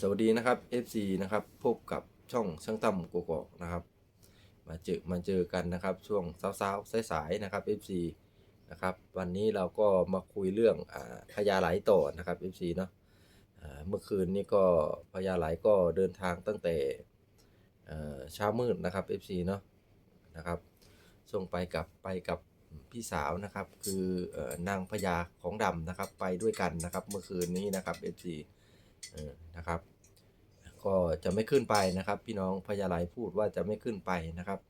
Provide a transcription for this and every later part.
สวัสดีนะครับ FC นะครับพบกับช่องช่างตั้มโกโกอกนะครับ มาเจอมาเจอกันนะครับช่วงเช้าๆสายๆนะครับ FC นะครับวันนี้เราก็มาคุยเรื่องอพญาไหลต่อนะครับ FC เนาะเมื่อคืนนี้ก็พญาไหลก็เดินทางตั้งแต่เช้ามืดนะครับ FC เนาะนะครับส่งไปกับไปกับพี่สาวนะครับ คืออนางพญาของดำนะครับไปด้วยกันนะครับ เมื่อคืนนี้นะครับ FC เนะครับ ก็จะไม่ขึ้นไปนะครับ พี่น้องพญาไหลพูดว่าจะไม่ขึ้นไปนะครับ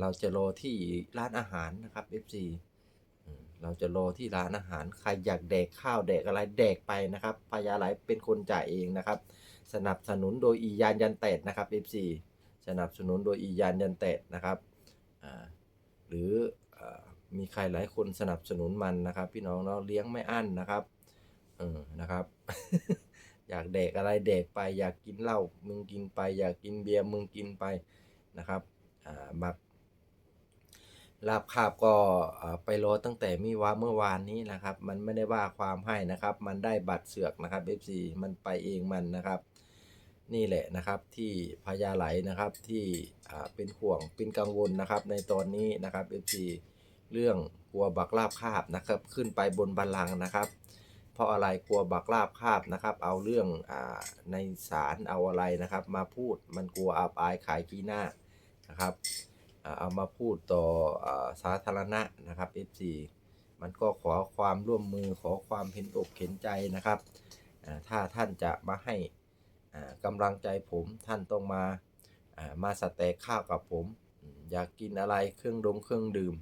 เราจะรอที่ร้านอาหารนะครับ FC เออเราจะรอที่ร้านอาหารใครอยากแดกข้าวแดกอะไรแดกไปนะครับพญาไหลเป็นคนจ่ายเองนะครับ สนับสนุนโดยอียานยันเตดนะครับ FC สนับสนุนโดยอียานยันเตดนะครับหรืออมีใครหลายคนสนับสนุนมันนะครับ พี่น้องเนาะเลี้ยงไม่อั้นนะครับเออนะครับ อยากแดกอะไรแดกไป อยากกินเหล้ามึงกินไป อยากกินเบียร์มึงกินไปนะครับอ่ามักลาบคาบก็อ่าไปรอตั้งแต่มีวาเมื่อวานนี้นะครับ มันไม่ได้ว่าความให้นะครับ มันได้บัตรเสือกนะครับ FC มันไปเองมันนะครับ นี่แหละนะครับที่พญาไหลนะครับที่อ่าเป็นห่วงเป็นกังวลนะครับ ในตอนนี้นะครับ FC เรื่องกลัวบักลาบคาบนะครับ ขึ้นไปบนบัลลังก์นะครับ เพราะอะไรกลัวบักลาบคาบนะครับ เอาเรื่องอในศาลเอาอะไรนะครับ มาพูดมันกลัวอับอายขายขี้หน้านะครับเอามาพูดต่ออสาธารณะนะครับ FC มันก็ขอความร่วมมือขอความเห็นอกเห็นใจนะครับ ถ้าท่านจะมาให้กำลังใจผมท่านต้องมามาสแต็กข้าวกับผม อยากกินอะไรเครื่องดงเครื่องดื่ม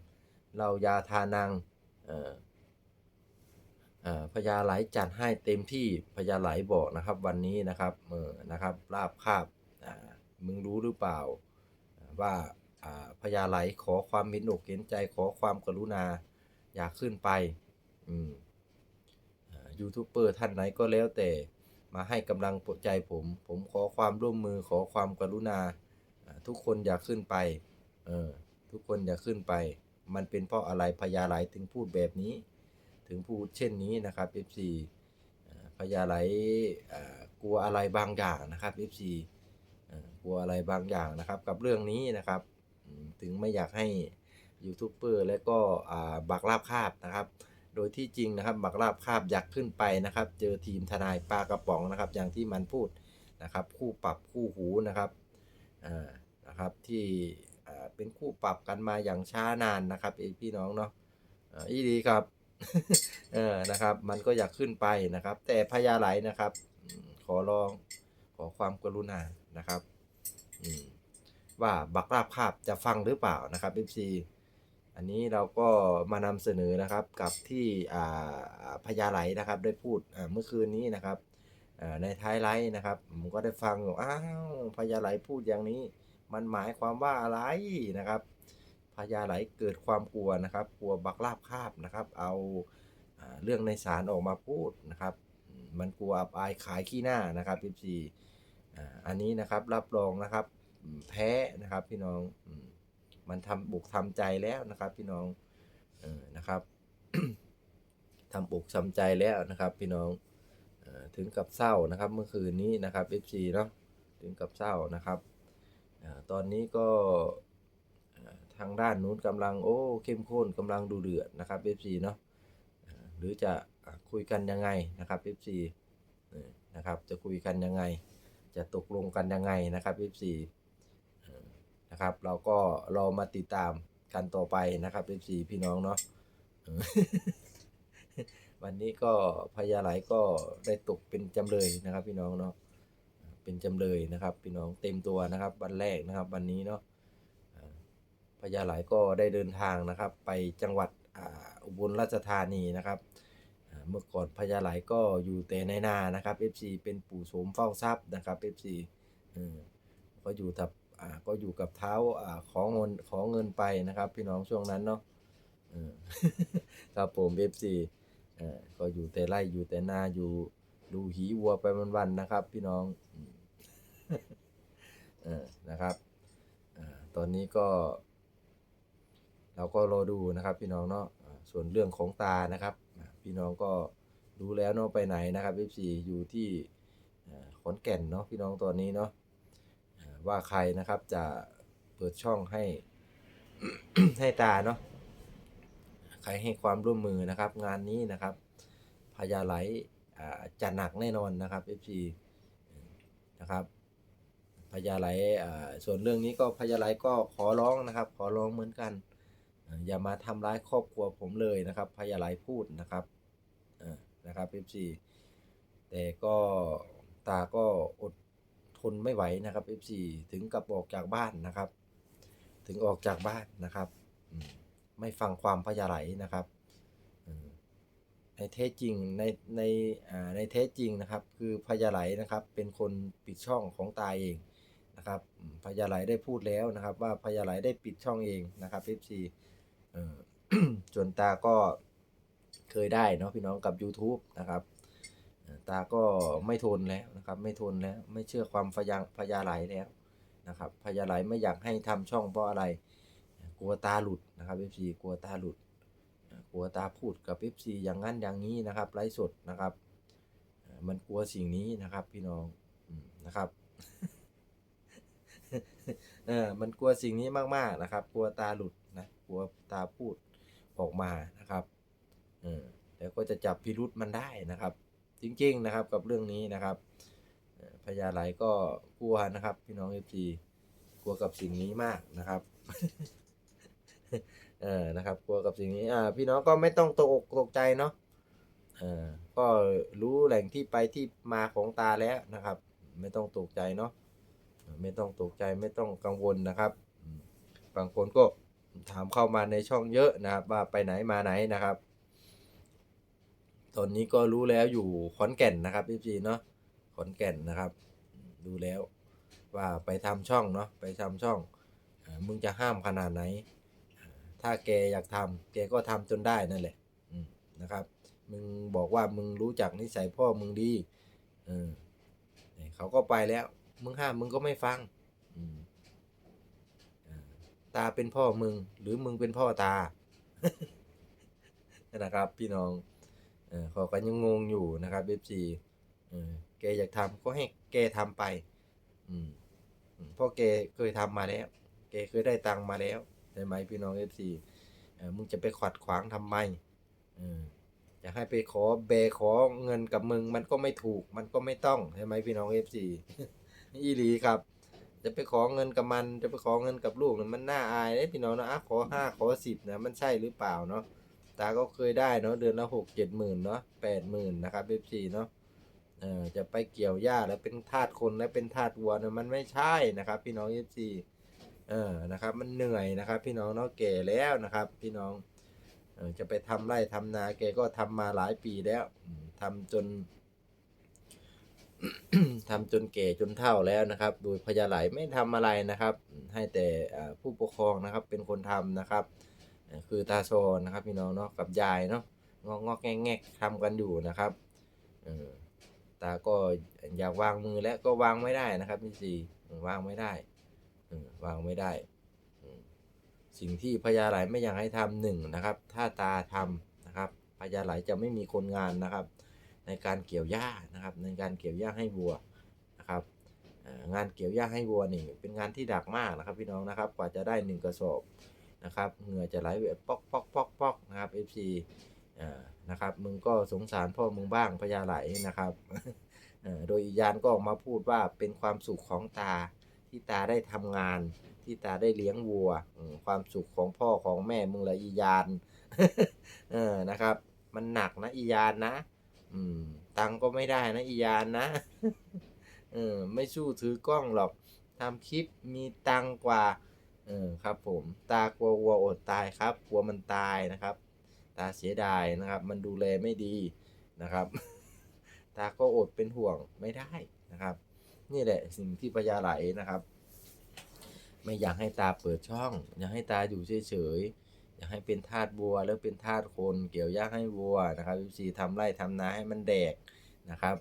เรายาทานัง พญาไหลจัดให้เต็มที่พญาไหลบอกนะครับ วันนี้นะครับเออนะครับลาบคาบมึงรู้หรือเปล่าว่าพญาไหลขอความเห็นอกเห็นใจขอความกรุณาอยากขึ้นไปยูทูบเบอร์ท่านไหนก็แล้วแต่มาให้กำลังใจผม ผมขอความร่วมมือขอความกรุณาอ่าทุกคนอยากขึ้นไปเออทุกคนอยากขึ้นไป มันเป็นเพราะอะไรพญาไหลถึงพูดแบบนี้ ถึงพูดเช่นนี้นะครับ FC อ่พญาไหลกลัวอะไรบางอย่างนะครับ FC อ่ากลัวอะไรบางอย่างนะครับ กับเรื่องนี้นะครับ ถึงไม่อยากให้ยูทูบเบอร์และก็บักลาบคาบนะครับ โดยที่จริงนะครับ บักลาบคาบอยากขึ้นไปนะครับ เจอทีมทนายปลากระป๋องนะครับ อย่างที่มันพูดนะครับ คู่ปรับคู่หูนะครับนะครับที่เป็นคู่ปรับกันมาอย่างช้านานนะครับเอพี่น้องเนาะอ่าอีดีครับ เออนะครับ มันก็อยากขึ้นไปนะครับ แต่พญาไหลนะครับ ขอร้องขอความกรุณานะครับอืมว่าบักราบคาบจะฟังหรือเปล่านะครับ FC อันนี้เราก็มานำเสนอนะครับกับที่อ่าพญาไหลนะครับ ได้พูดเมื่อคืนนี้นะครับในท้ายไลฟ์นะครับผมก็ได้ฟังอ้าวพญาไหลพูดอย่างนี้ มันหมายความว่าอะไรนะครับ ญาไหลเกิดความกลัวนะครับ กลัวบักลาบคาบนะครับ เอาเรื่องในศาลออกมาพูดนะครับ มันกลัวอับอายขายขี้หน้านะครับพีซีอ่าอันนี้นะครับรับรองนะครับแพ้นะครับพี่น้องมันทำบุกทำใจแล้วนะครับ พี่น้องเออนะครับทำบุกทำใจแล้วนะครับ พี่น้องถึงกับเศร้านะครับ เมื่อคืนนี้นะครับ FC เนาะถึงกับเศร้านะครับตอนนี้ก็ ทางด้านนู้นกำลังโอ้เข้มข้นกำลังดูเดือดนะครับ FC เนาะหรือจะคุยกันยังไงนะครับ FC เออนะครับจะคุยกันยังไง จะตกลงกันยังไงนะครับ FC เออนะครับเราก็รอมาติดตามกันต่อไปนะครับ FC พี่น้องเนาะวันนี้ก็พญาไหลก็ได้ตกเป็นจำเลยนะครับ พี่น้องเนาะเป็นจำเลยนะครับ พี่น้องเต็มตัวนะครับ วันแรกนะครับ วันนี้เนาะ พญาไหลก็ได้เดินทางนะครับ ไปจังหวัดอุบลราชธานีนะครับเมื่อก่อนพญาไหลก็อยู่แต่ในนานะครับ FC เป็นปู่โสมเฝ้าทรัพย์นะครับ FC เออก็อยู่กับก็อยู่กับเท้าอของเงินของเงินไปนะครับ พี่น้องช่วงนั้นเนาะครับผม FC เออก็อยู่แต่ไร่อยู่แต่นาอยู่ดูหีวัวไปวันๆนะครับ พี่น้องอนะครับอตอนนี้ก็ เราก็รอดูนะครับพี่น้องเนาะส่วนเรื่องของตานะครับพี่น้องก็รู้แล้วเนาะไปไหนนะครับ F4 อยู่ที่ขอนแก่นเนาะพี่น้องตอนนี้เนาะว่าใครนะครับจะเปิดช่องให้ให้ตาเนาะใครให้ความร่วมมือนะครับ งานนี้นะครับพญาไหลจะหนักแน่นอนนะครับ FC นะครับพญาไหลส่วนเรื่องนี้ก็พญาไหลก็ขอร้องนะครับ ขอร้องเหมือนกัน อย่ามาทำร้ายครอบครัวผมเลยนะครับพญาไหลพูดนะครับอ่านะครับ FC แต่ก็ตาก็อดทนไม่ไหวนะครับ FC ถึงกับออกจากบ้านนะครับ ถึงออกจากบ้านนะครับอืมไม่ฟังความพยาไหลนะครับอืมในเท้จริงในในอ่าในเท้จริงนะครับ คือพยาไหลนะครับ เป็นคนปิดช่องของตาเองนะครับพยาไหลได้พูดแล้วนะครับ ว่าพยาไหลได้ปิดช่องเองนะครับ FC เอ่อ ส่วนตาก็เคยได้เนาะพี่น้องกับ YouTube นะครับตาก็ไม่ทนแล้วนะครับ ไม่ทนแล้วไม่เชื่อความพยาพยาไหลแล้วนะครับพญาไหลไม่อยากให้ทำช่องเพราะอะไร กลัวตาหลุดนะครับ FC กลัวตาหลุดกลัวตาพูดกับ FC อย่างนั้นอย่างนี้นะครับไลฟ์สดนะครับ มันกลัวสิ่งนี้นะครับพี่น้องนะครับเออมันกลัวสิ่งนี้มากๆนะครับ กลัวตาหลุด ลัวตาพูดออกมานะครับเออแล้วก็จะจับพิรุษมันได้นะครับ จริงๆนะครับกับเรื่องนี้นะครับพญาไหลก็กลัวนะครับ พี่น้องเอฟซีกลัวกับสิ่งนี้มากนะครับเออนะครับ กลัวกับสิ่งนี้อ่าพี่น้องก็ไม่ต้องตกอกตกใจเนาะเออก็รู้แหล่งที่ไปที่มาของตาแล้วนะครับ ไม่ต้องตกใจเนาะไม่ต้องตกใจไม่ต้องกังวลนะครับ บางคนก็ ถามเข้ามาในช่องเยอะนะครับ ว่าไปไหนมาไหนนะครับ ตอนนี้ก็รู้แล้วอยู่ขอนแก่นนะครับพี่จีเนาะขอนแก่นนะครับ ดูแล้วว่าไปทำช่องเนาะไปทำช่องมึงจะห้ามขนาดไหน ถ้าแกอยากทำแกก็ทำจนได้นั่นแหละนะครับ มึงบอกว่ามึงรู้จักนิสัยพ่อมึงดีเออเขาก็ไปแล้ว มึงห้ามมึงก็ไม่ฟัง ตาเป็นพ่อมึง หรือมึงเป็นพ่อตา นะครับ พี่น้องเออขาก็ยังงงอยู่นะครับเอฟซีเออแกอยากทำก็ให้แกทำไปอืมอืมเพราะแกเคยทำมาแล้ว แกเคยได้ตังมาแล้วใช่ไหมพี่น้องเอฟซีเออมึงจะไปขัดขวางทำไมเออจะให้ไปขอเบขอเงินกับมึง มันก็ไม่ถูก มันก็ไม่ต้องใช่ไหมพี่น้องเอฟซีอีหลีครับ จะไปขอเงินกับมันจะไปขอเงินกับลูกเนี่ยมันน่าอายเลยพี่น้องนะอะขอห้าขอสิบนะมันใช่หรือเปล่าเนาะตาก็เคยได้เนาะเดือนละหกเจ็ดหมื่นเนาะแปดหมื่นนะครับเอฟซีเนาะเออจะไปเกี่ยวหญ้าแล้วเป็นทาสคนแล้วเป็นทาสวัวเนี่ยมันไม่ใช่นะครับ พี่น้องเอฟซีเออนะครับ มันเหนื่อยนะครับ พี่น้องเนาะแก่แล้วนะครับ พี่น้องเออจะไปทำไร่ทำนาแกก็ทำมาหลายปีแล้วอืมทำจน ทำจนแก่จนเฒ่าแล้วนะครับ โดยพญาไหลไม่ทำอะไรนะครับ ให้แต่ผู้ปกครองนะครับเป็นคนทำนะครับ คือตาโซนะครับพี่น้องเนาะกับยายเนาะงอกงอกแงกแงกทำกันอยู่นะครับอตาก็อยากวางมือแล้วก็วางไม่ได้นะครับพี่ซีวางไม่ได้อวางไม่ได้ สิ่งที่พญาไหลไม่อยากให้ทำหนึ่งนะครับ ถ้าตาทำนะครับพญาไหลจะไม่มีคนงานนะครับ ในการเกี่ยวหญ้านะครับในการเกี่ยวหญ้าให้วัวนะครับงานเกี่ยวหญ้าให้วัวนี่เป็นงานที่ดักมากนะครับพี่น้องนะครับกว่าจะได้หนึ่งกระสอบนะครับเหงื่อจะไหลแบบปอกปอกปอกปอกนะครับ FC อ่านะครับมึงก็สงสารพ่อมึงบ้างพญาไหลนะครับเอ่อโดยอียานก็ออกมาพูดว่าเป็นความสุขของตาที่ตาได้ทำงาน ที่ตาได้เลี้ยงวัว ความสุขของพ่อของแม่มึงละอียานเออนะครับ มันหนักนะอียานนะ อืม ตังก็ไม่ได้นะอียานนะ เออ ไม่สู้ถือกล้องหรอกทำคลิปมีตังกว่า เออครับ ผม ตากลัววัวอดตายครับ กลัวมันตายนะครับ ตาเสียดายนะครับ มันดูแลไม่ดีนะครับ ตาก็อดเป็นห่วงไม่ได้นะครับ นี่แหละสิ่งที่พญาไหลนะครับ ไม่อยากให้ตาเปิดช่อง อยากให้ตาอยู่เฉยๆ อยากให้เป็นทาสบัวแล้วเป็นทาสคนเกี่ยวหญ้าให้วัวนะครับสีทำไร่ทำนาให้มันแดกนะครับ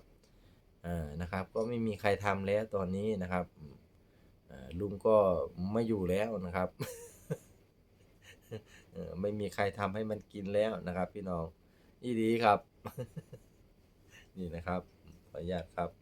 อ่านะครับก็ไม่มีใครทำแล้วตอนนี้นะครับลุงก็ไม่อยู่แล้วนะครับไม่มีใครทำให้มันกินแล้วนะครับ พี่น้องอีดีครับ นี่นะครับขออนุญาตครับ